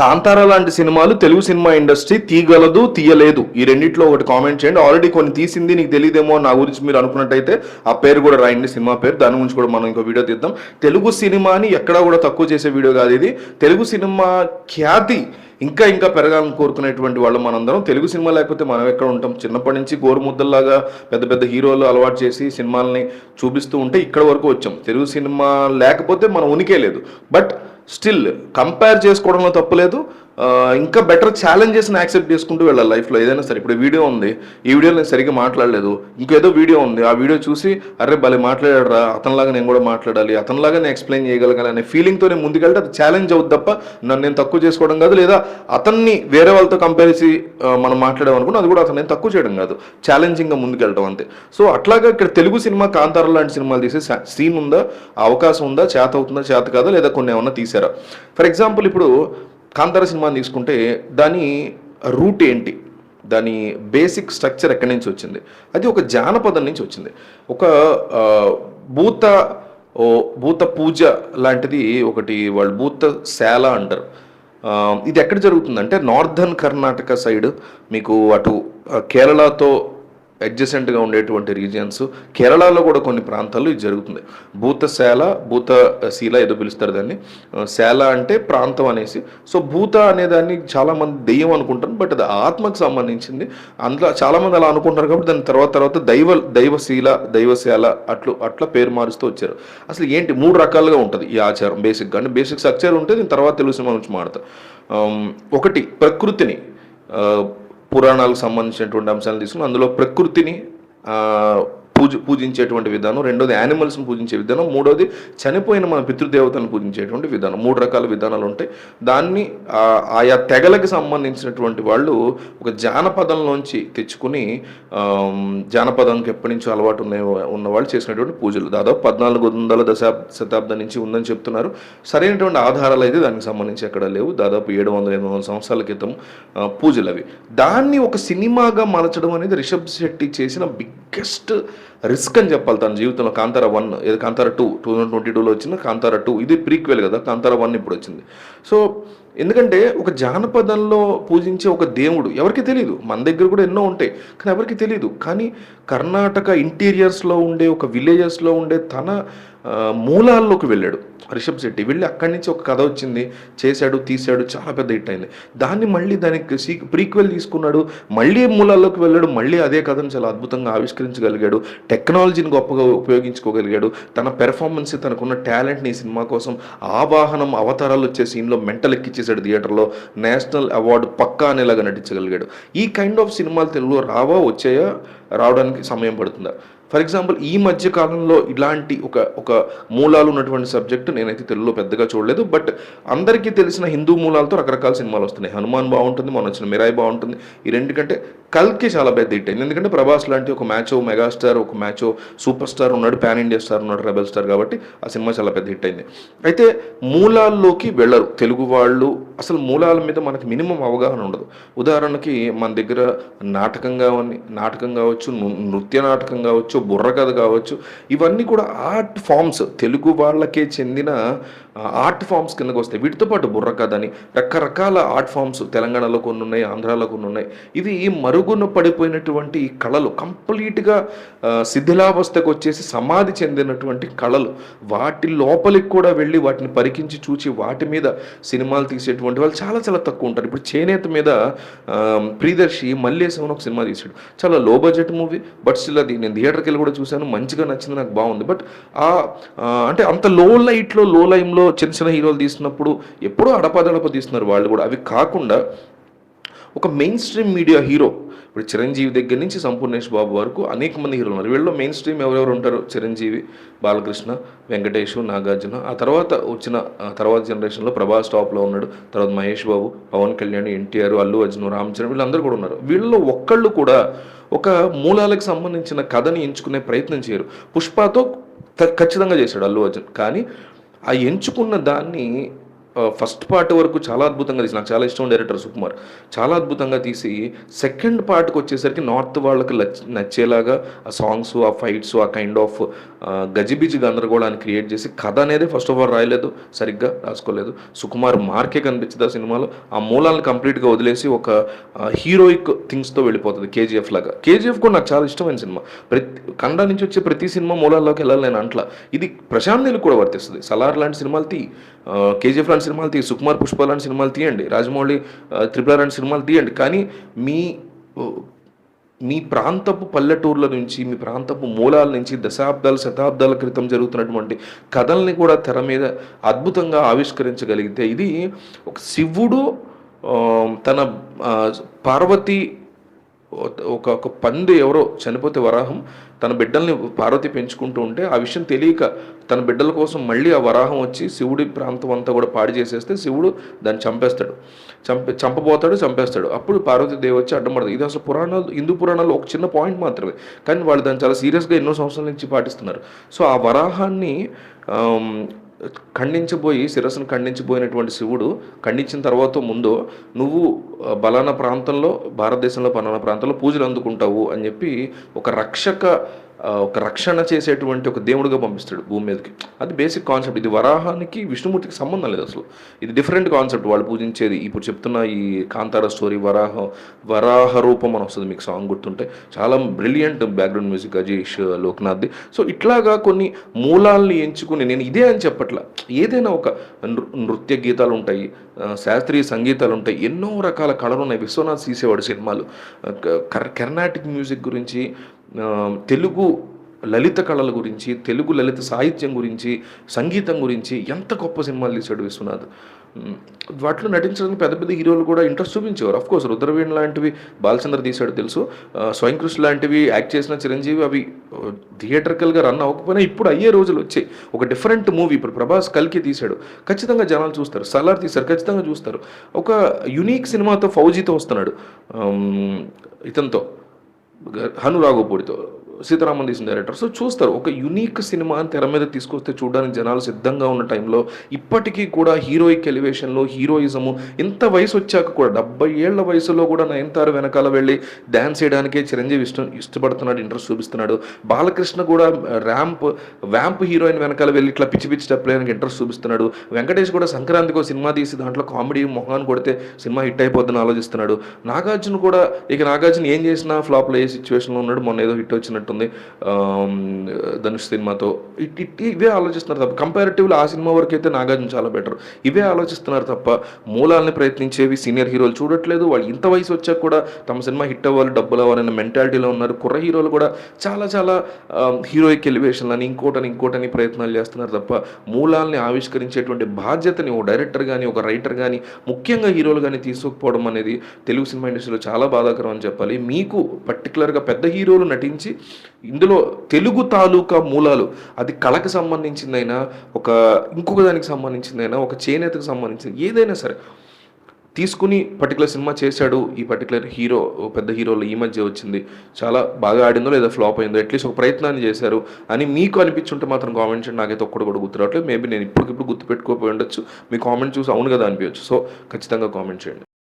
కాంతారా లాంటి సినిమాలు Telugu cinema industry తీయగలదు తీయలేదు. ఈ రెండిట్లో ఒకటి కామెంట్ చేయండి. ఆల్రెడీ కొన్ని తీసింది నీకు తెలియదేమో నా గురించి మీరు అనుకున్నట్టయితే ఆ పేరు కూడా రాయండి సినిమా పేరు. దాని గురించి కూడా మనం ఇంకో వీడియో తీద్దాం. తెలుగు సినిమాని ఎక్కడా కూడా తక్కువ చేసే వీడియో కాదు ఇది. తెలుగు సినిమా ఖ్యాతి ఇంకా ఇంకా పెరగాలని కోరుకునేటువంటి వాళ్ళు మనందరం. తెలుగు సినిమా లేకపోతే మనం ఎక్కడ ఉంటాం? చిన్నప్పటి నుంచి గోరుముద్దల్లాగా పెద్ద పెద్ద హీరోలు అలవాటు చేసి సినిమాలని చూపిస్తూ ఉంటే ఇక్కడ వరకు వచ్చాం. తెలుగు సినిమా లేకపోతే మనం ఉనికే లేదు. బట్ స్టిల్ కంపేర్ చేసుకోవడంలో తప్పులేదు ఇంకా బెటర్ ఛాలెంజెస్ని యాక్సెప్ట్ చేసుకుంటూ వెళ్ళాలి లైఫ్లో ఏదైనా సరే ఇప్పుడు వీడియో ఉంది. ఈ వీడియోలో నేను సరిగ్గా మాట్లాడలేదు. ఇంకేదో వీడియో ఉంది. ఆ వీడియో చూసి అరే భలే మాట్లాడారా అతనిలాగా నేను కూడా మాట్లాడాలి. అతనిలాగా నేను ఎక్స్ప్లెయిన్ చేయగలగాలి అనే ఫీలింగ్తో నేను ముందుకెళ్తే అది ఛాలెంజ్ అవుద్ది తప్ప నన్ను నేను తక్కువ చేసుకోవడం కాదు. లేదా అతన్ని వేరే వాళ్ళతో కంపేర్ చేసి ఆ, మనం అది కూడా అతను నేను తక్కువ చేయడం కాదు. ఛాలెంజింగ్గా ముందుకెళ్ళడం అంతే. సో అట్లాగా ఇక్కడ తెలుగు సినిమా కాంతార లాంటి సినిమాలు తీసే సీన్ ఉందా? అవకాశం ఉందా? చేత అవుతుందా? చేత కాదా? లేదా కొన్ని ఏమన్నా తీసారా? ఫర్ ఎగ్జాంపుల్ ఇప్పుడు కాంతార సినిమాని తీసుకుంటే దాని రూట్ ఏంటి? దాని బేసిక్ స్ట్రక్చర్ ఎక్కడి నుంచి వచ్చింది? అది ఒక జానపదం నుంచి వచ్చింది. ఒక భూత ఓ భూత పూజ లాంటిది ఒకటి వాళ్ళు భూత శాల అంటారు. ఇది ఎక్కడ జరుగుతుందంటే నార్దర్న్ కర్ణాటక సైడ్ మీకు అటు కేరళతో అడ్జసెంట్గా ఉండేటువంటి రీజియన్స్ కేరళలో కూడా కొన్ని ప్రాంతాల్లో ఇది జరుగుతుంది. భూతశాల భూతశీల ఏదో పిలుస్తారు దాన్ని. శాల అంటే ప్రాంతం అనేసి. సో భూత అనేదాన్ని చాలామంది దెయ్యం అనుకుంటారు బట్ అది ఆత్మకు సంబంధించింది. అందులో చాలామంది అలా అనుకుంటారు కాబట్టి దాని తర్వాత తర్వాత దైవ దైవశీల దైవశాల అట్లు అట్లా పేరు మారుస్తూ వచ్చారు. అసలు ఏంటి? మూడు రకాలుగా ఉంటుంది ఈ ఆచారం. బేసిక్గా అంటే బేసిక్ స్ట్రక్చర్ ఉంటే దీని తర్వాత తెలుగు సినిమా నుంచి మాడతాం ఒకటి ప్రకృతిని. పురాణాలకు సంబంధించినటువంటి అంశాలను తీసుకుని అందులో ప్రకృతిని పూజ పూజించేటువంటి విధానం రెండోది యానిమల్స్ని పూజించే విధానం మూడోది చనిపోయిన మన పితృదేవతలను పూజించేటువంటి విధానం. మూడు రకాల విధానాలు ఉంటాయి. దాన్ని ఆయా తెగలకు సంబంధించినటువంటి వాళ్ళు ఒక జానపదంలోంచి తెచ్చుకుని జానపదంకి ఎప్పటి నుంచో అలవాటు ఉన్న ఉన్నవాళ్ళు చేసినటువంటి పూజలు. దాదాపు పద్నాలుగు వందల దశాబ్ శతాబ్దం నుంచి ఉందని చెప్తున్నారు. సరైనటువంటి ఆధారాలు అయితే దానికి సంబంధించి ఎక్కడ లేవు. దాదాపు ఏడు వందల ఎనిమిది వందల సంవత్సరాల క్రితం పూజలు అవి. దాన్ని ఒక సినిమాగా మలచడం అనేది రిషబ్ శెట్టి చేసిన బిగ్గెస్ట్ రిస్క్ అని చెప్పాలి తన జీవితంలో. కాంతార వన్ ఇది Kantara two two thousand twenty టూలో వచ్చిన కాంతార టూ. ఇది ప్రీక్వెల్ కదా కాంతార వన్ ఇప్పుడు వచ్చింది. సో ఎందుకంటే ఒక జానపదంలో పూజించే ఒక దేవుడు ఎవరికి తెలియదు మన దగ్గర కూడా ఎన్నో ఉంటాయి కానీ ఎవరికి తెలియదు కానీ కర్ణాటక ఇంటీరియర్స్లో ఉండే ఒక విలేజెస్లో ఉండే తన మూలాల్లోకి వెళ్ళాడు. రిషబ్ శెట్టి వెళ్ళి అక్కడి నుంచి ఒక కథ వచ్చింది చేశాడు తీశాడు చాలా పెద్ద హిట్ అయింది. దాన్ని మళ్ళీ దానికి సీ ప్రీక్వెల్ తీసుకున్నాడు మళ్ళీ మూలాల్లోకి వెళ్ళాడు మళ్ళీ అదే కథను చాలా అద్భుతంగా ఆవిష్కరించగలిగాడు. టెక్నాలజీని గొప్పగా ఉపయోగించుకోగలిగాడు. తన పెర్ఫార్మెన్స్ తనకున్న టాలెంట్ని సినిమా కోసం ఆవాహనం అవతారాలు వచ్చే సీన్లో మెంటల్ ఎక్కిచ్చేసాడు థియేటర్లో. నేషనల్ అవార్డు పక్కా అనేలాగా నటించగలిగాడు. ఈ కైండ్ ఆఫ్ సినిమాలు తెలుగులో రావా వచ్చాయా రావడానికి సమయం పడుతుందా? ఫర్ ఎగ్జాంపుల్ ఈ మధ్య కాలంలో ఇలాంటి ఒక ఒక మూలాలు ఉన్నటువంటి సబ్జెక్ట్ నేనైతే తెలుగులో పెద్దగా చూడలేదు. బట్ అందరికీ తెలిసిన హిందూ మూలాలతో రకరకాల సినిమాలు వస్తున్నాయి. హనుమాన్ బాగుంటుంది మన వచ్చిన మిరాయి బాగుంటుంది. ఈ రెండు కంటే కల్కి చాలా పెద్ద హిట్ అయింది. ఎందుకంటే ప్రభాస్ లాంటి ఒక మ్యాచ్ మెగాస్టార్ ఒక మ్యాచ్ సూపర్ స్టార్ ఉన్నాడు పాన్ ఇండియా స్టార్ ఉన్నాడు రెబల్ స్టార్ కాబట్టి ఆ సినిమా చాలా పెద్ద హిట్ అయింది. అయితే మూలాల్లోకి వెళ్ళరు. తెలుగు వాళ్ళు అసలు మూలాల మీద మనకి మినిమం అవగాహన ఉండదు. ఉదాహరణకి మన దగ్గర నాటకం కావని నాటకం కావచ్చు నృత్య నాటకం కావచ్చు బుర్రకథ కావచ్చు. ఇవన్నీ కూడా ఆర్ట్ ఫామ్స్ తెలుగు వాళ్ళకే చెందిన ఆర్ట్ ఫామ్స్ కిందకు వస్తాయి. వీటితో పాటు బుర్రకథ అని రకరకాల ఆర్ట్ ఫామ్స్ తెలంగాణలో కొన్ని ఉన్నాయి ఆంధ్రాలో కొన్ని ఉన్నాయి. ఇవి మరుగున పడిపోయినటువంటి కళలు కంప్లీట్గా శిథిలావస్థకు వచ్చేసి సమాధి చెందినటువంటి కళలు. వాటి లోపలికి కూడా వెళ్ళి వాటిని పరికించి చూచి వాటి మీద సినిమాలు తీసేటువంటి వాళ్ళు చాలా చాలా తక్కువ ఉంటారు. ఇప్పుడు చేనేత మీద ప్రియదర్శి మల్లేశం ఒక సినిమా తీసాడు చాలా లో బడ్జెట్ మూవీ బట్ స్టిల్ అది నేను థియేటర్కి వెళ్ళి కూడా చూశాను. మంచిగా నచ్చింది నాకు బాగుంది. బట్ ఆ అంటే అంత లో లైట్లో లో లైమ్లో చిన్న చిన్న హీరోలు తీసినప్పుడు ఎప్పుడో అడపదడప తీస్తున్నారు వాళ్ళు కూడా. అవి కాకుండా ఒక మెయిన్ స్ట్రీమ్ మీడియా హీరో ఇప్పుడు చిరంజీవి దగ్గర నుంచి సంపూర్ణేష్ బాబు వరకు అనేక మంది హీరోలు ఉన్నారు. వీళ్ళలో మెయిన్ స్ట్రీమ్ ఎవరెవరు ఉంటారు? చిరంజీవి బాలకృష్ణ వెంకటేష్ నాగార్జున. ఆ తర్వాత వచ్చిన తర్వాత జనరేషన్లో ప్రభాస్ టాప్లో ఉన్నాడు. తర్వాత మహేష్ బాబు పవన్ కళ్యాణ్ ఎన్టీఆర్ అల్లు అర్జున్ రామ్ చరణ్ వీళ్ళందరూ కూడా ఉన్నారు. వీళ్ళలో ఒక్కళ్ళు కూడా ఒక మూలాలకు సంబంధించిన కథని ఎంచుకునే ప్రయత్నం చేయరు. పుష్పతో ఖచ్చితంగా చేశాడు అల్లు అర్జున్. కానీ ఆ ఎంచుకున్న దాన్ని ఫస్ట్ పార్ట్ వరకు చాలా అద్భుతంగా తీసి నాకు చాలా ఇష్టం డైరెక్టర్ సుకుమార్. చాలా అద్భుతంగా తీసి సెకండ్ పార్ట్కి వచ్చేసరికి నార్త్ వాళ్ళకి నచ్చేలాగా ఆ సాంగ్స్ ఆ ఫైట్స్ ఆ కైండ్ ఆఫ్ గజిబిజి గందరగోళాన్ని క్రియేట్ చేసి కథ అనేది ఫస్ట్ ఆఫ్ ఆల్ రాయలేదు సరిగ్గా రాసుకోలేదు. సుకుమార్ మార్కే కనిపించదు ఆ సినిమాలో. ఆ మూలాలను కంప్లీట్గా వదిలేసి ఒక హీరోయిక్ థింగ్స్తో వెళ్ళిపోతుంది కేజీఎఫ్ లాగా. కేజీఎఫ్ కూడా నాకు చాలా ఇష్టమైన సినిమా. ప్రతి కన్నడ నుంచి వచ్చే ప్రతి సినిమా మూలాల్లోకి వెళ్ళాలి నేను అంట్లా. ఇది ప్రశాంత్ నీళ్ళు కూడా వర్తిస్తుంది. సలార్ లాంటి సినిమాలు తీ కేజీఎఫ్ లాంటి సినిమాలు తీ సుకుమార్ పుష్ప లాంటి సినిమాలు తీయండి. రాజమౌళి త్రిపుల లాంటి సినిమాలు తీయండి. కానీ మీ మీ ప్రాంతపు పల్లెటూర్ల నుంచి మీ ప్రాంతపు మూలాల నుంచి దశాబ్దాల శతాబ్దాల క్రితం జరుగుతున్నటువంటి కథల్ని కూడా తెర మీద అద్భుతంగా ఆవిష్కరించగలిగితే ఇది ఒక శివుడు తన పార్వతి ఒక ఒక పంది ఎవరో చనిపోతే వరాహం తన బిడ్డల్ని పార్వతి పెంచుకుంటూ ఉంటే ఆ విషయం తెలియక తన బిడ్డల కోసం మళ్ళీ ఆ వరాహం వచ్చి శివుడి ప్రాంతం అంతా కూడా పాడు చేసేస్తే శివుడు దాన్ని చంపేస్తాడు. చంప చంపబోతాడు చంపేస్తాడు. అప్పుడు పార్వతీదేవి వచ్చి అడ్డమడదు ఇది అసలు పురాణాలు హిందూ పురాణాలు ఒక చిన్న పాయింట్ మాత్రమే. కానీ వాళ్ళు దాన్ని చాలా సీరియస్గా ఎన్నో సంవత్సరాల నుంచి పాటిస్తున్నారు. సో ఆ వరాహాన్ని ఖండించబోయి శిరస్సును ఖండించబోయినటువంటి శివుడు ఖండించిన తర్వాత ముందు నువ్వు బలాన బలానా ప్రాంతంలో భారతదేశంలో పలానా ప్రాంతంలో పూజలు అందుకుంటావు అని చెప్పి ఒక రక్షక ఒక రక్షణ చేసేటువంటి ఒక దేవుడిగా పంపిస్తాడు భూమి మీదకి. అది బేసిక్ కాన్సెప్ట్ ఇది వరాహానికి విష్ణుమూర్తికి సంబంధం లేదు అసలు. ఇది డిఫరెంట్ కాన్సెప్ట్ వాళ్ళు పూజించేది ఇప్పుడు చెప్తున్న ఈ కాంతార స్టోరీ వరాహ వరాహ రూపం అని వస్తుంది మీకు సాంగ్ గుర్తుంటే. చాలా బ్రిలియంట్ బ్యాక్గ్రౌండ్ మ్యూజిక్ అజీష్ లోక్నాథ్ది. సో ఇట్లాగా కొన్ని మూలాల్ని ఎంచుకుని నేను ఇదే అని చెప్పట్లా. ఏదైనా ఒక నృ- నృత్య గీతాలు ఉంటాయి శాస్త్రీయ సంగీతాలు ఉంటాయి ఎన్నో రకాల కళలు ఉన్నాయి. విశ్వనాథ్ తీసేవాడు సినిమాలు. కర్- కర్ణాటిక్ మ్యూజిక్ గురించి తెలుగు లలిత కళల గురించి తెలుగు లలిత సాహిత్యం గురించి సంగీతం గురించి ఎంత గొప్ప సినిమాలు తీశాడు విశ్వనాథ్. వాటిలో నటించడానికి పెద్ద పెద్ద హీరోలు కూడా ఇంట్రెస్ట్ చూపించేవారు. అఫ్ కోర్స్ రుద్రవీణ్ లాంటివి బాలచంద్ర తీశాడు తెలుసు. స్వయం కృష్ణ లాంటివి యాక్ట్ చేసిన చిరంజీవి అవి థియేటర్కల్గా రన్ అవ్వకపోయినా ఇప్పుడు అయ్యే రోజులు వచ్చాయి. ఒక డిఫరెంట్ మూవీ ఇప్పుడు ప్రభాస్ కల్కి తీశాడు. ఖచ్చితంగా జనాలు చూస్తారు. సలార్ తీశారు. ఖచ్చితంగా చూస్తారు. ఒక యునీక్ సినిమాతో ఫౌజీతో వస్తున్నాడు. ఇతనితో. ಹನುರಾಗ್ ಹೋಗ್ಬಿಡ್ತು సీతారామన్ తీసిన డైరెక్టర్ సో చూస్తారు ఒక యునీక్ సినిమా తెర మీద తీసుకొస్తే చూడడానికి జనాలు సిద్ధంగా ఉన్న టైంలో ఇప్పటికీ కూడా హీరోయిక్ ఎలివేషన్లో హీరోయిజము ఇంత వయసు వచ్చాక కూడా డెబ్బై ఏళ్ళ వయసులో కూడా నయనతార వెనకాల వెళ్ళి డ్యాన్స్ చేయడానికే చిరంజీవి ఇష్టం ఇష్టపడుతున్నాడు ఇంట్రెస్ట్ చూపిస్తున్నాడు. బాలకృష్ణ కూడా ర్యాంప్ వ్యాంప్ హీరోయిన్ వెనకాల వెళ్ళి ఇట్లా పిచ్చి పిచ్చి స్టెప్ ఇంట్రెస్ట్ చూపిస్తున్నాడు. వెంకటేష్ కూడా సంక్రాంతికి సినిమా తీసి దాంట్లో కామెడీ మొహాన్ని కొడితే సినిమా హిట్ అయిపోద్దని ఆలోచిస్తున్నాడు. నాగార్జున కూడా ఇక నాగార్జున ఏం చేసినా ఫ్లాప్లో ఏ సిచ్యువేషన్లో ఉన్నాడు. మొన్న ఏదో హిట్ వచ్చినట్టు ఉంటుంది ధనుష్ సినిమాతో. ఇట్ ఇవే ఆలోచిస్తున్నారు తప్ప కంపారిటివ్లీ ఆ సినిమా వరకు అయితే నాగార్జున చాలా బెటర్ ఇవే ఆలోచిస్తున్నారు తప్ప మూలాల్ని ప్రయత్నించేవి సీనియర్ హీరోలు చూడట్లేదు. వాళ్ళు ఇంత వయసు వచ్చాక కూడా తమ సినిమా హిట్ అవ్వాలి డబ్బులు అవ్వాలనే మెంటాలిటీలో ఉన్నారు. కుర్ర హీరోలు కూడా చాలా చాలా హీరోయిక్ ఎలివేషన్ అని ఇంకోటని ఇంకోటని ప్రయత్నాలు చేస్తున్నారు తప్ప మూలాల్ని ఆవిష్కరించేటువంటి బాధ్యతని ఓ డైరెక్టర్ కానీ ఒక రైటర్ కానీ ముఖ్యంగా హీరోలు కానీ తీసుకోకపోవడం అనేది తెలుగు సినిమా ఇండస్ట్రీలో చాలా బాధాకరం అని చెప్పాలి. మీకు పర్టికులర్గా పెద్ద హీరోలు నటించి ఇందులో తెలుగు తాలూకా మూలాలు అది కళకు సంబంధించిందైనా ఒక ఇంకొక దానికి సంబంధించిందైనా ఒక చేనేతకు సంబంధించింది ఏదైనా సరే. తీసుకుని పర్టికులర్ సినిమా చేశాడు ఈ పర్టికులర్ హీరో పెద్ద హీరోలు ఈ మధ్య వచ్చింది. చాలా బాగా ఆడిందో లేదా ఫ్లాప్ అయిందో అట్లీస్ట్ ఒక ప్రయత్నాన్ని చేశారు. అని మీకు అనిపించుంటే మాత్రం కామెంట్ చేయండి. నాకైతే ఒక్కడు కూడా గుర్తురావట్లేదు. మేబీ నేను ఇప్పటికిప్పుడు గుర్తుపెట్టుకోపోయి ఉండొచ్చు. మీ కామెంట్ చూసి అవును కదా అనిపించచ్చు. సో ఖచ్చితంగా కామెంట్ చేయండి.